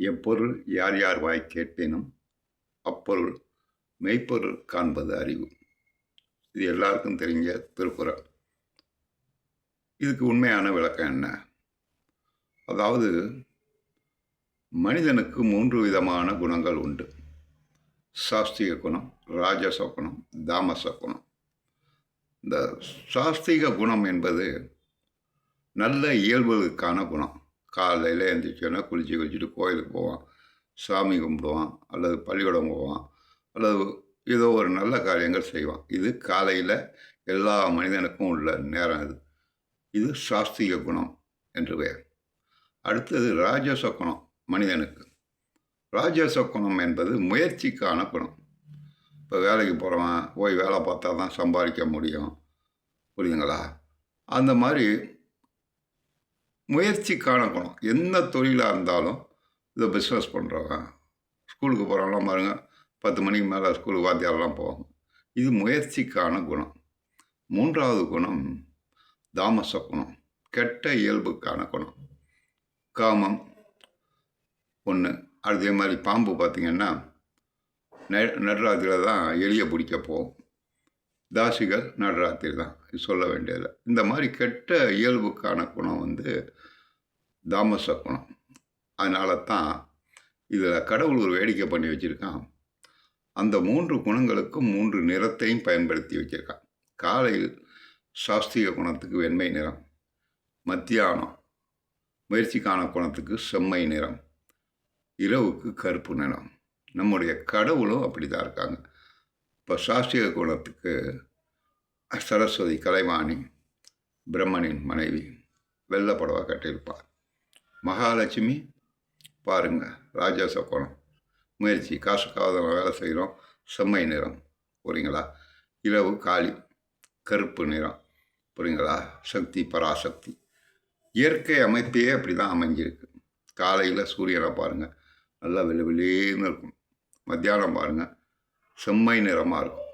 எப்பொருள் யார் யார் வாய் கேட்பினும் அப்பொருள் மெய்ப்பொருள் காண்பது அறிவு. இது எல்லாருக்கும் தெரிஞ்ச திருக்குறள். இதுக்கு உண்மையான விளக்கம் என்ன? அதாவது மனிதனுக்கு மூன்று விதமான குணங்கள் உண்டு. சாஸ்திக குணம் ராஜச குணம் தாமச குணம். இந்த சாஸ்திக குணம் என்பது நல்ல இயல்புகளுக்கான குணம். காலையில் எழுந்திரிச்சோன்னா குளிச்சு குளிச்சுட்டு கோயிலுக்கு போவான். சாமி கும்பிடுவான் அல்லது பள்ளிக்கூடம் போவான் அல்லது ஏதோ ஒரு நல்ல காரியங்கள் செய்வான். இது காலையில் எல்லா மனிதனுக்கும் உள்ள நேரம் இது. இது சாஸ்திரிய குணம் என்று பெயர். அடுத்தது ராஜச குணம் மனிதனுக்கு. ராஜச குணம் என்பது முயற்சிக்கான குணம். இப்போ வேலைக்கு போகிறவன் போய் வேலை பார்த்தா தான் சம்பாதிக்க முடியும். புரியுதுங்களா? அந்த மாதிரி முயற்சிக்கான குணம். எந்த தொழிலாக இருந்தாலும் இதை பிஸ்னஸ் பண்ணுறவன் ஸ்கூலுக்கு போகிறவங்களாம் பாருங்க பத்து மணிக்கு மேலே ஸ்கூலுக்கு வாத்தியாரெலாம் போவாங்க. இது முயற்சிக்கான குணம். மூன்றாவது குணம் தாமச குணம். கெட்ட இயல்புக்கான குணம். காமம். ஒன்று அதே மாதிரி பாம்பு பார்த்திங்கன்னா நெ நடுராத்திரியில் தான் எலியை பிடிக்க போகும். தாசிகள் நடுராத்திரி தான். இது சொல்ல வேண்டியதில்லை. இந்த மாதிரி கெட்ட இயல்புக்கான குணம் வந்து தாமச குணம். அதனால தான் இதில் கடவுள் ஒரு வேடிக்கை பண்ணி வச்சுருக்கான். அந்த மூன்று குணங்களுக்கும் மூன்று நிறத்தையும் பயன்படுத்தி வச்சுருக்கான். காலையில் சாஸ்திரிய குணத்துக்கு வெண்மை நிறம் மத்தியானம் முயற்சிக்கான குணத்துக்கு செம்மை நிறம் இரவுக்கு கருப்பு நிறம். நம்முடைய கடவுளும் அப்படி தான் இருக்காங்க. இப்போ சாஸ்திரிய குணத்துக்கு சரஸ்வதி கலைவாணி பிரம்மனின் மனைவி வெள்ளை புடவை கட்டியிருப்பார். மகாலட்சுமி பாருங்க ராஜாச கோணம். முயற்சி காசுக்காக வேலை செய்கிறோம் செம்மை நிறம் புரியுங்களா? இரவு காளி கருப்பு நிறம் புரியுங்களா? சக்தி பராசக்தி. இயற்கை அமைப்பையே அப்படி தான் அமைஞ்சிருக்கு. காலையில் சூரியனை பாருங்கள் நல்லா வெளி வெளியேன்னு இருக்கும். மத்தியானம் பாருங்கள் செம்மை நிறமாக இருக்கும்.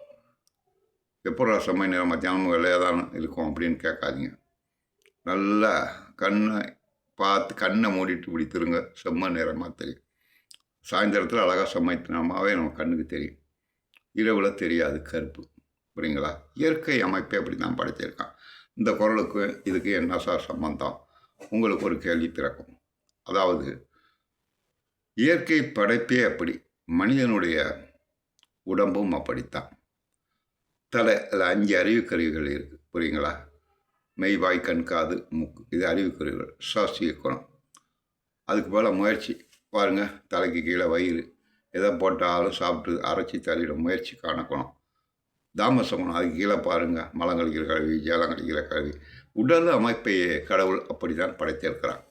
எப்படா செம்மை நிறம் மத்தியானம் வெள்ளையாக தான் இருக்கும் அப்படின்னு கேட்காதீங்க. நல்லா கண்ணை பார்த்து கண்ணை மூடிட்டு இப்படி திருங்க செம்ம நிறமாக தெரியும். சாயந்தரத்தில் அழகாக செம்மை நிறமாகவே நம்ம கண்ணுக்கு தெரியும். இரவில் தெரியாது கருப்பு புரியுங்களா? இயற்கை அமைப்பே அப்படி தான் படைச்சிருக்கான் இந்த குரலுக்கு இதுக்கு என்ன சார் சம்பந்தம்? உங்களுக்கு ஒரு கேள்வி பிறக்கும் அதாவது இயற்கை படைப்பே அப்படி. மனிதனுடைய உடம்பும் அப்படித்தான். தலை அதில் அஞ்சு அறிவுக்கருவிகள் இருக்குது புரியுங்களா? மெய் வாய் கண் காது மூக்கு இது அறிவுக்கருவிகள் சுவாசிய குணம். அதுக்கு போல் முயற்சி பாருங்கள் தலைக்கு கீழே வயிறு எதை போட்டாலும் சாப்பிட்டு அரைச்சி தள்ளிட முயற்சி காணக்கணும் தாமச குணம் அதுக்கு கீழே பாருங்கள் மலம் கழிக்கிற கழுவி ஜலம் கழிக்கிற கழுவி. உடல் அமைப்பையே கடவுள் அப்படி தான் படைத்திருக்கிறான்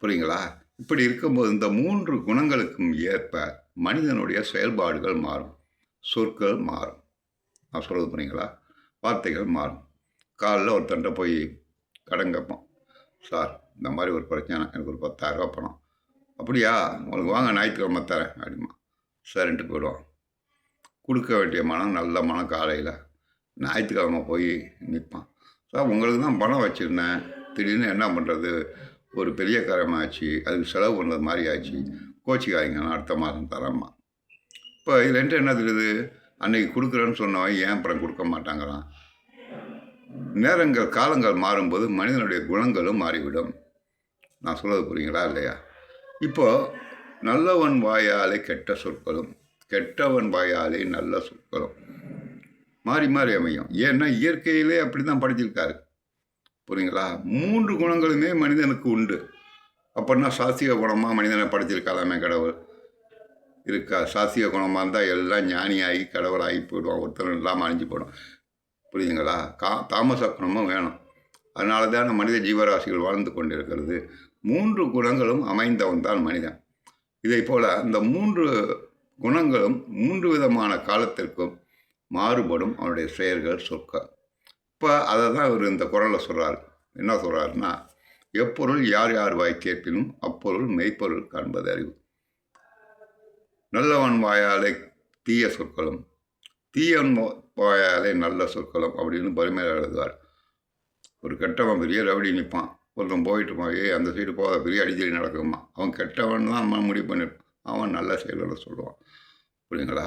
புரியுங்களா? இப்படி இருக்கும்போது இந்த மூன்று குணங்களுக்கும் ஏற்ப மனிதனுடைய செயல்பாடுகள் மாறும். சொற்கள் மாறும். நான் சொல்கிறது போனீங்களா வார்த்தைகள் மாறும். காலைல ஒருத்தன்ட்ட போய் கடன் கேட்போம் சார் இந்த மாதிரி ஒரு பிரச்சனை எனக்கு ஒரு பத்தாயிரரூபா பணம். அப்படியா? உங்களுக்கு வாங்க ஞாயிற்றுக்கிழமை தரேன். அப்படிமா சரின்ட்டு போயிடுவான். கொடுக்க வேண்டிய மனம் நல்ல மனம் காலையில். ஞாயிற்றுக்கிழமை போய் நிற்பான். சார் உங்களுக்கு தான் பணம் வச்சுருந்தேன். திடீர்னு என்ன பண்ணுறது ஒரு பெரிய காரியமாச்சு. அதுக்கு செலவு பண்ணது மாதிரி ஆச்சு. கோச்சிக்காதீங்க நான் அடுத்த மாதம் தரேம்மா இப்போ இது ரெண்டு என்ன தெரியுது? அன்னைக்கு கொடுக்குறேன்னு சொன்னவன் ஏன் அப்புறம் கொடுக்க மாட்டாங்களாம்? நேரங்கள் காலங்கள் மாறும்போது மனிதனுடைய குணங்களும் மாறிவிடும். நான் சொல்வது புரியுங்களா இல்லையா? இப்போது நல்லவன் வாயாலே கெட்ட சொற்களும் கெட்டவன் வாயாலே நல்ல சொற்களும் மாறி மாறி அமையும். ஏன்னா இயற்கையிலே அப்படி தான் படிச்சிருக்காரு புரியுங்களா? மூன்று குணங்களுமே மனிதனுக்கு உண்டு. அப்படின்னா சாத்திய குணமாக மனிதனை படைச்சிருக்காதாமே கடவுள்? இருக்கா? சாசிய குணமாக இருந்தால் எல்லாம் ஞானியாகி கடவுளாகி போயிடுவான். ஒருத்தர் இல்லாமல் அழிஞ்சு போயிடும். புரியுதுங்களா? கா தாமச குணமும் வேணும். அதனால தான் மனித ஜீவராசிகள் வாழ்ந்து கொண்டிருக்கிறது. மூன்று குணங்களும் அமைந்தவன் தான் மனிதன். இதை போல் இந்த மூன்று குணங்களும் மூன்று விதமான காலத்திற்கும் மாறுபடும் அவனுடைய செயல்கள் சொற்கள். இப்போ அதை தான் இவர் இந்த குரலை சொல்கிறார் என்ன சொல்கிறாருன்னா எப்பொருள் யார் யார் வாய் கேட்பினும் அப்பொருள் மெய்ப்பொருள் காண்பது அறிவு. நல்லவன் வாயாலே தீய சொற்களும் தீயன் வாயாலே நல்ல சொற்களும் அப்படின்னு பரிமையில் எழுதுவார். ஒரு கெட்டவன் பெரிய ரவுடி நிற்பான் ஒருத்தன் போயிட்டு இருப்பான் ஏய் அந்த சைடு போகாத பெரிய அடிச்சடி நடக்குமா அவன் கெட்டவன் தான் நம்ம முடிவு பண்ணியிருப்பான் அவன் நல்ல செயல்களை சொல்லுவான். புரியுங்களா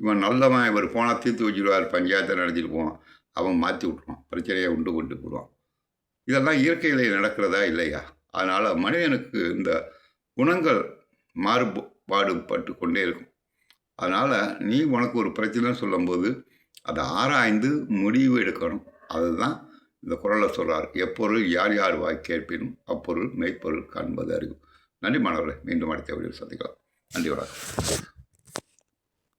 இவன் நல்லவன் இவர் போனால் தீர்த்து வச்சுடுவார் பஞ்சாயத்தை நடத்திட்டு போவான். அவன் மாற்றி விட்ருவான் பிரச்சனையை உண்டு கொண்டு போடுவான் இதெல்லாம் இயற்கையிலே நடக்கிறதா இல்லையா? அதனால் மனிதனுக்கு இந்த குணங்கள் பாடுபட்டு கொண்டே இருக்கும். அதனால் நீ உனக்கு ஒரு பிரச்சனை சொல்லும்போது அதை ஆராய்ந்து முடிவு எடுக்கணும். அதுதான் இந்த குரலை சொல்கிறார் எப்பொருள் யார் யார் வாய் கேட்பினும் அப்பொருள் மெய்ப்பொருள் காண்பது அறிவு. நன்றி மாணவர்களே. மீண்டும் அடுத்த வீடியோ சந்திக்கலாம். நன்றி வணக்கம்.